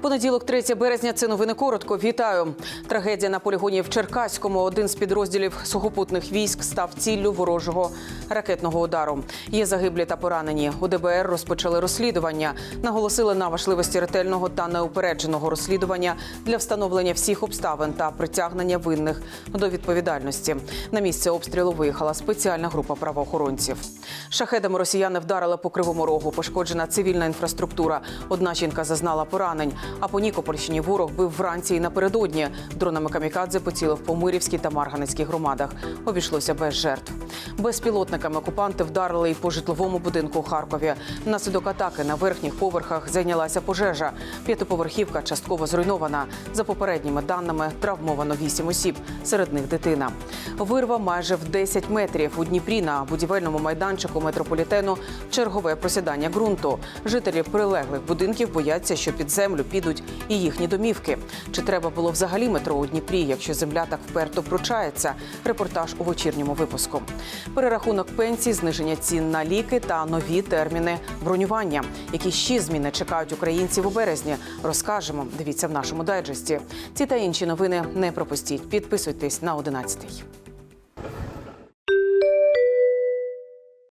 Понеділок, 3 березня. Це новини коротко. Вітаю. Трагедія на полігоні в Черкаському. Один з підрозділів сухопутних військ став ціллю ворожого ракетного удару. Є загиблі та поранені. У ДБР розпочали розслідування. Наголосили на важливості ретельного та неупередженого розслідування для встановлення всіх обставин та притягнення винних до відповідальності. На місце обстрілу виїхала спеціальна група правоохоронців. Шахедами росіяни вдарили по кривому рогу. Пошкоджена цивільна інфраструктура. Одна жінка зазнала поранень. А по Нікопольщині ворог бив вранці і напередодні. Дронами камікадзе поцілив по Мирівській та Марганецькій громадах. Обійшлося без жертв. Безпілотниками окупанти вдарили і по житловому будинку у Харкові. Внаслідок атаки на верхніх поверхах зайнялася пожежа. П'ятиповерхівка частково зруйнована. За попередніми даними травмовано вісім осіб. Серед них дитина. Вирва майже в 10 метрів у Дніпрі на будівельному майданчику метрополітену. Чергове просідання ґрунту. Жителі прилеглих будинків бояться, що під землю підуть і їхні домівки. Чи треба було взагалі метро у Дніпрі, якщо земля так вперто пручається? Репортаж у вечірньому випуску. Перерахунок пенсій, зниження цін на ліки та нові терміни бронювання. Які ще зміни чекають українців у березні? Розкажемо. Дивіться в нашому дайджесті. Ці та інші новини не пропустіть. Підписуйтесь на 11.